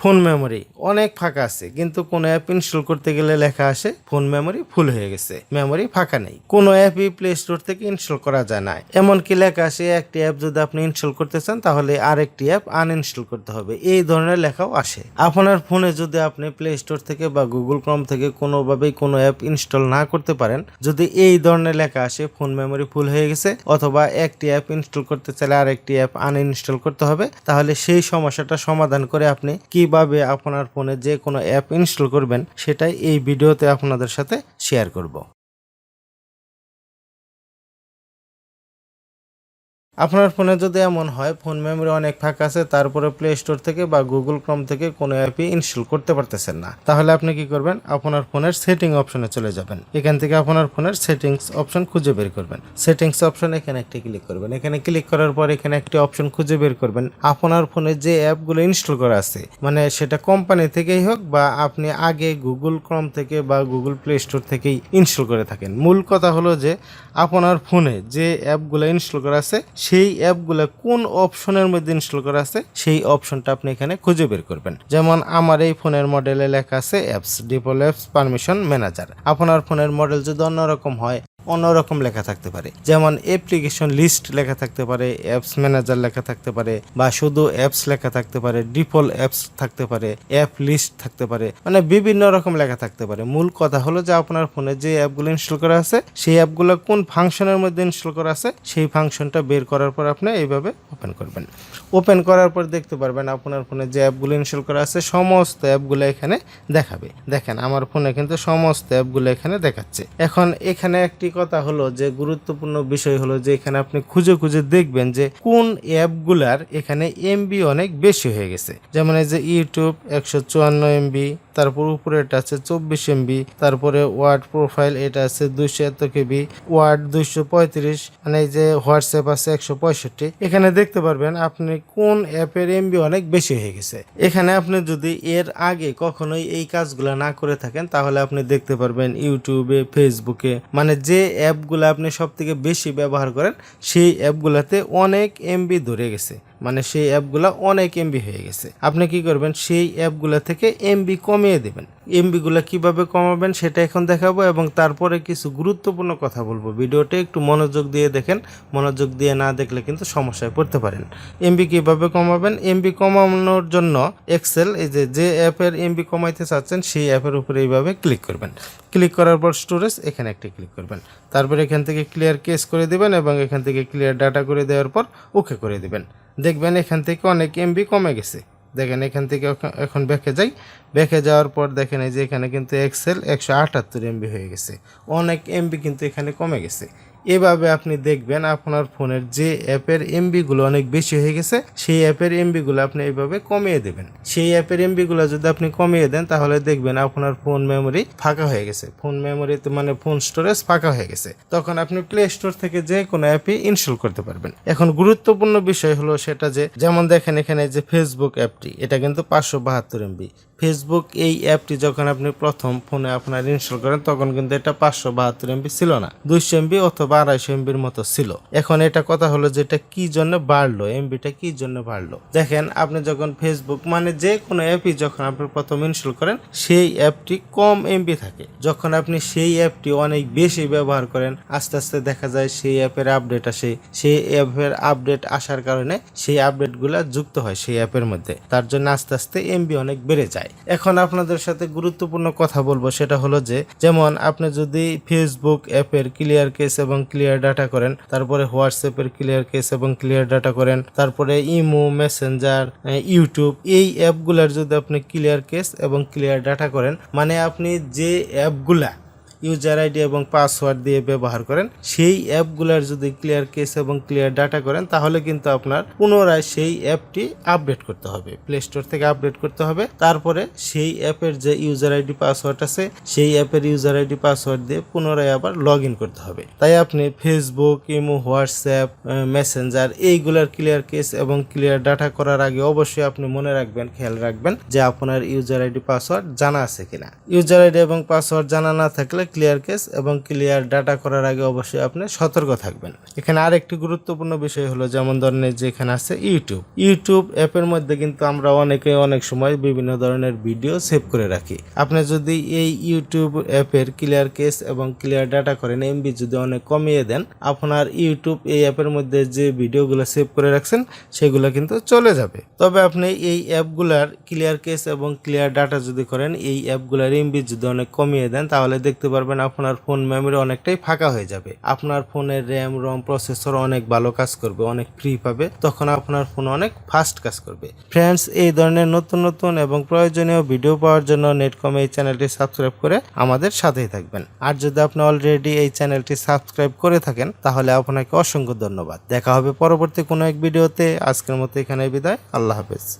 Phone memory অনেক ফাঁকা আছে, কিন্তু কোনো অ্যাপ ইনস্টল করতে গেলে লেখা আসে, ফোন মেমোরি ফুল হয়ে গেছে, মেমোরি ফাঁকা নেই। কোনো অ্যাপই প্লে স্টোর থেকে ইনস্টল করা যায় না। এমনকি লেখা আসে, একটি অ্যাপ যদি আপনি ইনস্টল করতে চান, তাহলে আরেকটি অ্যাপ আনইনস্টল করতে হবে। এই ধরনের লেখাও আসে। আপনার ফোনে যদি আপনি প্লে স্টোর থেকে বা গুগল ক্রোম থেকে কোনোভাবেই কোনো অ্যাপ ইনস্টল না করতে পারেন, যদি এই ধরনের লেখা আসে, ফোন মেমোরি ফুল হয়ে গেছে, অথবা একটি অ্যাপ ইনস্টল করতে চাইলে আরেকটি অ্যাপ আনইনস্টল করতে হবে, তাহলে সেই সমস্যাটা সমাধান করে আপনি কীভাবে আপনার ফোনে যে কোনো অ্যাপ ইনস্টল করবেন, সেটাই এই ভিডিওতে আপনাদের সাথে শেয়ার করব। আপনার ফোনে যদি এমন হয়, ফোন মেমোরি অনেক ফাঁকা আছে, তারপরে প্লে স্টোর থেকে বা গুগল ক্রম থেকে কোনো অ্যাপই ইনস্টল করতে পারতেছেন না। তাহলে আপনি কি করবেন? আপনার ফোনের সেটিং অপশনে চলে যাবেন। এখান থেকে আপনার ফোনের সেটিংস অপশন খুঁজে বের করবেন। সেটিংস অপশন এখানে একটি ক্লিক করবেন। এখানে ক্লিক করার পর এখানে একটি অপশন খুঁজে বের করবেন। আপনার ফোনে যে অ্যাপগুলো ইনস্টল করা আছে মানে সেটা কোম্পানি থেকেই হোক বা আপনি আগে গুগল ক্রম থেকে বা গুগল প্লে স্টোর থেকেই ইনস্টল করে থাকেন। মূল কথা হলো যে, আপনার ফোনে যে অ্যাপগুলো ইনস্টল করা আছে সেই অ্যাপগুলো কোন অপশনের মধ্যে ইনস্টল করা আছে, সেই অপশনটা আপনি এখানে খুঁজে বের করবেন। যেমন আমার এই ফোনের মডেলে লেখা আছে অ্যাপস ডিপল অ্যাপস পারমিশন ম্যানেজার আপনার ফোনের মডেল যদি অন্যরকম হয় অন্যরকম লেখা থাকতে পারে। যেমন অ্যাপ্লিকেশন লিস্ট লেখা থাকতে পারে অ্যাপস ম্যানেজার লেখা থাকতে পারে, বা শুধু অ্যাপস লেখা থাকতে পারে ডিফল্ট অ্যাপস থাকতে পারে অ্যাপ লিস্ট থাকতে পারে মানে বিভিন্ন রকম লেখা থাকতে পারে। মূল কথা হলো যে আপনার ফোনে যে অ্যাপগুলো ইনস্টল করা আছে, সেই অ্যাপগুলো কোন ফাংশনের মধ্যে ইনস্টল করা আছে, সেই ফাংশনটা বের করার পর আপনি এইভাবে ওপেন করবেন। ওপেন করার পর দেখতে পারবেন আপনার ফোনে যে অ্যাপগুলো ইনস্টল করা আছে, সমস্ত অ্যাপগুলো এখানে দেখাবে। দেখেন, আমার ফোনে কিন্তু সমস্ত অ্যাপগুলো এখানে দেখাচ্ছে। এখন এখানে একটি কথা হলো যে, গুরুত্বপূর্ণ বিষয় হলো যে, এখানে আপনি খুঁজে খুঁজে দেখবেন যে, কোন অ্যাপগুলার এখানে এমবি অনেক বেশি হয়ে গেছে। যেমন এই যে, ইউটিউব একশো চুয়ান্ন এমবি তারপর উপরে এটা আছে চব্বিশ এমবি তারপরে ওয়ার্ড প্রোফাইল এটা আছে দুইশো এত কেবি ওয়ার্ড দুইশো পঁয়ত্রিশ মানে এই যে হোয়াটসঅ্যাপ আছে একশো পঁয়ষট্টি। এখানে দেখতে পারবেন আপনি কোন অ্যাপের এমবি অনেক বেশি হয়ে গেছে। এখানে আপনি যদি এর আগে কখনোই এই কাজগুলো না করে থাকেন, তাহলে আপনি দেখতে পারবেন ইউটিউবে, ফেসবুকে মানে যে অ্যাপগুলো আপনি সব থেকে বেশি ব্যবহার করেন, সেই অ্যাপগুলোতে অনেক এমবি ধরে গেছে। মানে সেই অ্যাপগুলো অনেক এমবি হয়ে গেছে। আপনি কি করবেন? সেই অ্যাপগুলো থেকে এমবি কমিয়ে দেবেন। এমবিগুলো কীভাবে কমাবেন সেটা এখন দেখাবো এবং তারপরে কিছু গুরুত্বপূর্ণ কথা বলব। ভিডিওটা একটু মনোযোগ দিয়ে দেখেন। মনোযোগ দিয়ে না দেখলে কিন্তু সমস্যায় পড়তে পারেন। এমবি কীভাবে কমাবেন? এমবি কমানোর জন্য এক্সেল এই যে যে অ্যাপের এমবি কমাইতে চাচ্ছেন, সেই অ্যাপের উপরে এইভাবে ক্লিক করবেন। ক্লিক করার পর স্টোরেজ এখানে একটি ক্লিক করবেন। তারপর এখান থেকে ক্লিয়ার কেস করে দিবেন এবং এখান থেকে ক্লিয়ার ডাটা করে দেওয়ার পর ওকে করে দিবেন। দেখবেন এখান থেকে অনেক এমবি কমে গেছে। দেখেন এখান থেকে এখন ব্যাকে যাই। ব্যাকে যাওয়ার পর দেখেন এই যে এখানে কিন্তু এক্সেল একশো আটাত্তর এমবি হয়ে গেছে। অনেক এমবি কিন্তু এখানে কমে গেছে। এভাবে আপনি দেখবেন আপনার ফোনের যে অ্যাপের এমবিগুলো অনেক বেশি হয়ে গেছে, সেই অ্যাপের এমবিগুলো আপনি এইভাবে কমিয়ে দেবেন। সেই অ্যাপের এমবিগুলো যদি আপনি কমিয়ে দেন, তাহলে দেখবেন আপনার ফোন মেমোরি ফাঁকা হয়ে গেছে। ফোন মেমোরিতে মানে ফোন স্টোরেজ ফাঁকা হয়ে গেছে। তখন আপনি প্লে স্টোর থেকে যে কোনো অ্যাপই ইনস্টল করতে পারবেন। এখন গুরুত্বপূর্ণ বিষয় হলো সেটা যে, যেমন দেখেন এখানে যে ফেসবুক অ্যাপটি, এটা কিন্তু পাঁচশো বাহাত্তর এমবি। ফেসবুক এই অ্যাপটি যখন আপনি প্রথম ফোনে আপনার ইনস্টল করেন, তখন কিন্তু এটা পাঁচশো বাহাত্তর এমবি ছিল না, দুইশো এমবি অথবা আড়াইশো এমবির মতো ছিল। এখন এটা কথা হলো যে এটা কি জন্য বাড়লো এমবিটা কি জন্য বাড়লো? দেখেন, আপনি যখন ফেসবুক মানে যে কোনো অ্যাপই যখন আপনি প্রথম ইনস্টল করেন, সেই অ্যাপটি কম এমবি থাকে। যখন আপনি সেই অ্যাপটি অনেক বেশি ব্যবহার করেন, আস্তে আস্তে দেখা যায় সেই অ্যাপের আপডেট আসে। সেই অ্যাপের আপডেট আসার কারণে সেই আপডেটগুলো যুক্ত হয় সেই অ্যাপের মধ্যে। তার জন্য আস্তে আস্তে এমবি অনেক বেড়ে যায়। এখন আপনাদের সাথে গুরুত্বপূর্ণ কথা বলব, সেটা হলো যে, যেমন আপনি যদি ফেসবুক অ্যাপের ক্লিয়ার কেস এবং ক্লিয়ার ডাটা করেন, তারপরে হোয়াটসঅ্যাপের ক্লিয়ার কেস এবং ক্লিয়ার ডাটা করেন, তারপরে ইমো মেসেঞ্জার ইউটিউব এই অ্যাপগুলার যদি আপনি ক্লিয়ার কেস এবং ক্লিয়ার ডাটা করেন মানে আপনি যে অ্যাপগুলা ইউজার আইডি এবং পাসওয়ার্ড দিয়ে ব্যবহার করেন। সেই অ্যাপগুলার যদি ক্লিয়ার কেস এবং ক্লিয়ার ডাটা করেন, তাহলে কিন্তু আপনার পুনরায় সেই অ্যাপটি আপডেট করতে হবে। প্লে স্টোর থেকে আপডেট করতে হবে। তারপরে সেই অ্যাপের যে ইউজার আইডি, পাসওয়ার্ড আছে, সেই অ্যাপের ইউজার আইডি, পাসওয়ার্ড দিয়ে পুনরায় আবার লগ ইন করতে হবে। তাই আপনি ফেসবুক ইমো হোয়াটসঅ্যাপ মেসেঞ্জার এইগুলার ক্লিয়ার কেস এবং ক্লিয়ার ডাটা করার আগে অবশ্যই আপনি মনে রাখবেন, খেয়াল রাখবেন যে আপনার ইউজার আইডি, পাসওয়ার্ড জানা আছে কিনা। ইউজার আইডি এবং পাসওয়ার্ড জানা না থাকলে ক্লিয়ার কেস এবং ক্লিয়ার ডাটা করার আগে অবশ্যই আপনি সতর্ক থাকবেন। এখানে আরেকটি গুরুত্বপূর্ণ বিষয় হলো, যেমন ধরনের যে এখানে আছে ইউটিউব ইউটিউব অ্যাপের মধ্যে কিন্তু আমরা অনেকে অনেক সময় বিভিন্ন ধরনের ভিডিও সেভ করে রাখি। আপনি যদি এই ইউটিউব অ্যাপের ক্লিয়ার কেস এবং ক্লিয়ার ডাটা করেন এমবি যদি অনেক কমিয়ে দেন, আপনার ইউটিউব এই অ্যাপের মধ্যে যে ভিডিওগুলো সেভ করে রাখছেন, সেগুলো কিন্তু চলে যাবে। তবে আপনি এই অ্যাপগুলার ক্লিয়ার কেস এবং ক্লিয়ার ডাটা যদি করেন, এই অ্যাপগুলার এমবি যদি অনেক কমিয়ে দেন, তাহলে দেখতে পারবেন, আপনার ফোন মেমোরি অনেকটাই ফাঁকা হয়ে যাবে। আপনার ফোনের র্যাম রম প্রসেসর অনেক ভালো কাজ করবে, অনেক ফ্রি পাবে। তখন আপনার ফোন অনেক ফাস্ট কাজ করবে। ফ্রেন্ডস এই ধরনের নতুন নতুন এবং প্রয়োজনীয় ভিডিও পাওয়ার জন্য নেটকম এই চ্যানেলটি সাবস্ক্রাইব করে আমাদের সাথেই থাকবেন। আর যদি আপনি অলরেডি এই চ্যানেলটি সাবস্ক্রাইব করে থাকেন, তাহলে আপনাকে অসংখ্য ধন্যবাদ। দেখা হবে পরবর্তী কোনো এক ভিডিওতে আজকের মতো এখানে বিদায়। আল্লাহ হাফেজ।